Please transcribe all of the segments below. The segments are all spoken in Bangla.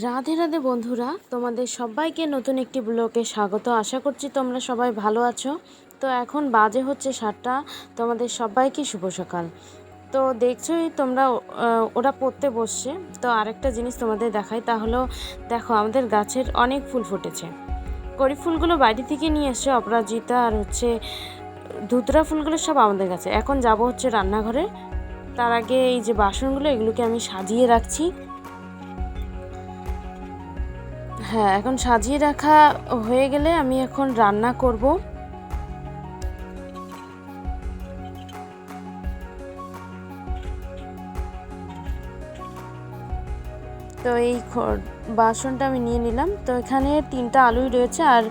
রাধে রাধে বন্ধুরা, তোমাদের সবাইকে নতুন একটি ব্লগে স্বাগত। আশা করছি তোমরা সবাই ভালো আছো। তো এখন বাজে হচ্ছে সাতটা। তোমাদের সবাইকে শুভ সকাল। তো দেখছোই তোমরা ওরা পড়তে বসছে। তো আরেকটা জিনিস তোমাদের দেখাই, তা হলো, দেখো, আমাদের গাছের অনেক ফুল ফুটেছে। কড়ি ফুলগুলো বাইরে থেকে নিয়ে এসছে অপরাজিতা আর হচ্ছে ধুতরা ফুলগুলো সব আমাদের কাছে এখন যাব হচ্ছে রান্নাঘরে। তার আগে এই যে বাসনগুলো, এগুলোকে আমি সাজিয়ে রাখছি। হ্যাঁ এখন সাজিয়ে রাখা হয়ে গেলে আমি এখন রান্না করব। তো এই বাসনটা আমি নিয়ে নিলাম। তো এখানে তিনটা আলুই রয়েছে আর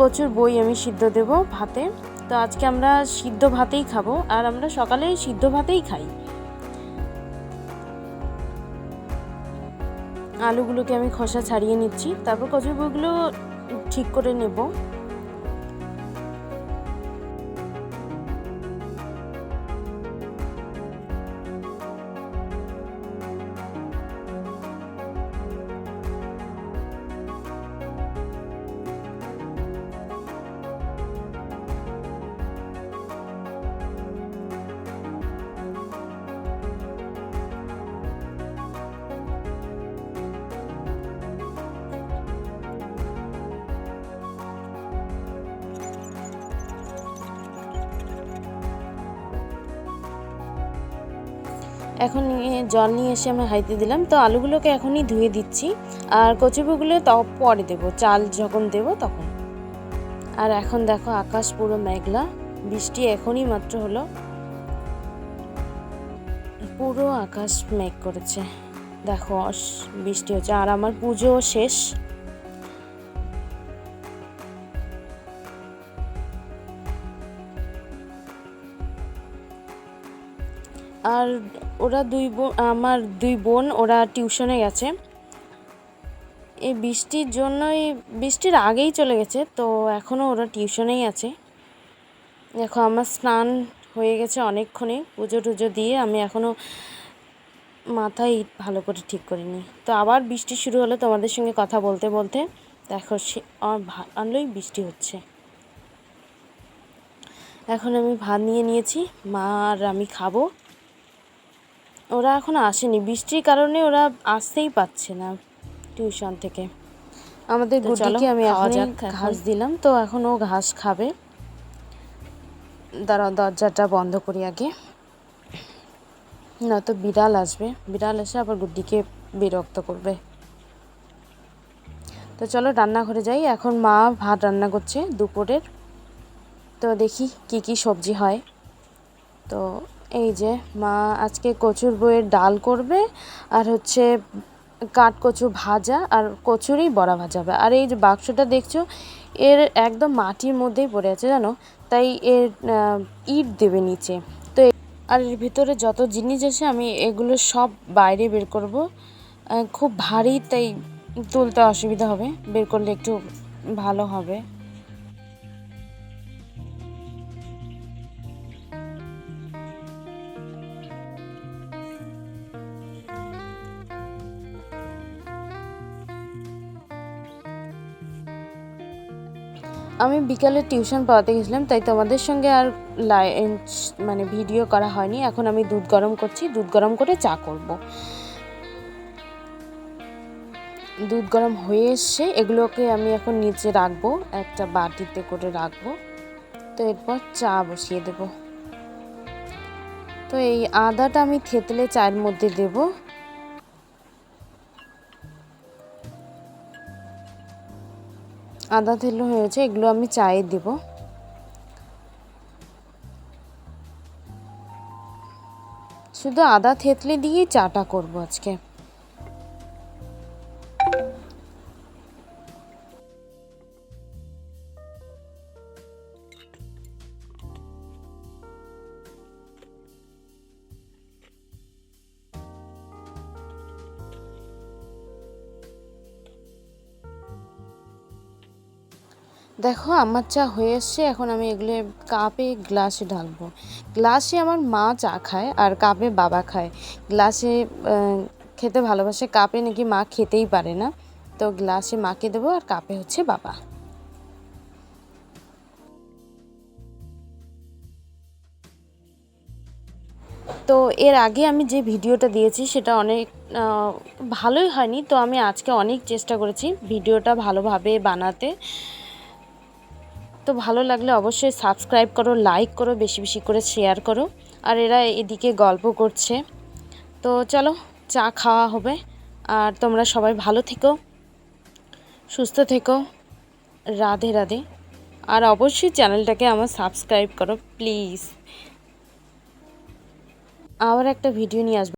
কচুর বই আমি সিদ্ধ দেব ভাতে। তো আজকে আমরা সিদ্ধ ভাতেই খাব। আর আমরা সকালে সিদ্ধ ভাতেই খাই। আলুগুলোকে আমি খসা ছাড়িয়ে নিচ্ছি। তারপর কচুর বইগুলো ঠিক করে নেব। এখন জল নিয়ে এসে আমি হাইতে দিলাম। তো আলুগুলোকে এখনই ধুয়ে দিচ্ছি। আর কচুবুগুলো তো পরে দেবো। চাল যখন দেব তখন। আর এখন দেখো আকাশ পুরো মেঘলা। বৃষ্টি এখনই মাত্র হলো। পুরো আকাশ মেঘ করেছে। দেখো বৃষ্টি হচ্ছে। আর আমার পুজো শেষ। আর ওরা দুই বোন, আমার দুই বোন, ওরা টিউশনে গেছে। এই বৃষ্টির জন্যই, বৃষ্টির আগেই চলে গেছে, তো এখনও ওরা টিউশনেই আছে। দেখো, আমার স্নান হয়ে গেছে অনেকক্ষণে, পুজো টুজো দিয়ে আমি এখনও মাথায় ভালো করে ঠিক করিনি। তো আবার বৃষ্টি শুরু হলো তোমাদের সঙ্গে কথা বলতে বলতে। দেখো, সে ভালোই বৃষ্টি হচ্ছে। এখন আমি ভাত নিয়ে নিয়েছি, মা আর আমি খাব। ওরা এখন আসেনি। বৃষ্টির কারণে ওরা আসতেই পারছে না টিউশন থেকে। আমাদের তো গুড্ডিকে আমি এখন। ঘাস দিলাম। তো এখন ও ঘাস খাবে। দাঁড়াও দরজাটা বন্ধ করি আগে। নয়তো বিড়াল আসবে। বিড়াল এসে আবার গুড্ডিকে বিরক্ত করবে। তো চলো রান্নাঘরে যাই। এখন মা ভাত রান্না করছে দুপুরের। তো দেখি কি কি সবজি হয়। তো এই যে মা আজকে কচুর বইয়ের ডাল করবে, আর হচ্ছে কাঠ কচু ভাজা আর কচুরই বড়া ভাজা হবে। আর এই যে বাক্সটা দেখছ, এর একদম মাটির মধ্যেই পড়ে আছে জানো? তাই এর ইট দেবে নিচে। তো আর এর ভিতরে যত জিনিস আছে আমি এগুলো সব বাইরে বের করব। খুব ভারী, তাই তুলতে অসুবিধা হবে। বের করলে একটু ভালো হবে। আমি বিকালে টিউশন পড়াতে গেছিলাম, তাই তোমাদের সঙ্গে আর লাইন মানে ভিডিও করা হয়নি। এখন আমি দুধ গরম করছি, দুধ গরম করে চা করব। দুধ গরম হয়ে এসছে এগুলোকে আমি এখন নিচে রাখব, একটা বাটিতে করে রাখব। তো এরপর চা বসিয়ে দেব। তো এই আদাটা আমি থেতলে চায়ের মধ্যে দেবো। আদা থেলো হয়েছে এগুলো আমি চায়ে দেব। শুধু আদা থেতলে দিয়েই চাটা করব আজকে। দেখো আমার চা হয়ে এসছে, এখন আমি এগুলো কাপে গ্লাসে ঢালবো। গ্লাসে আমার মা চা খায় আর কাপে বাবা খায়। গ্লাসে খেতে ভালোবাসে, কাপে নাকি মা খেতেই পারে না। তো গ্লাসে মাকে দেবো আর কাপে হচ্ছে বাবা। তো এর আগে আমি যে ভিডিওটা দিয়েছি সেটা অনেক ভালোই হয়নি। তো আমি আজকে অনেক চেষ্টা করেছি ভিডিওটা ভালোভাবে বানাতে। তো ভালো লাগলে অবশ্যই সাবস্ক্রাইব করো লাইক করো, বেশি বেশি করে শেয়ার করো। আর এরা এদিকে গল্প করছে। তো চলো, চা খাওয়া হবে। আর তোমরা সবাই ভালো থেকো, সুস্থ থেকো। রাধে রাধে। আর অবশ্যই চ্যানেলটাকে আমার সাবস্ক্রাইব করো প্লিজ আবার একটা ভিডিও নিয়ে আসব।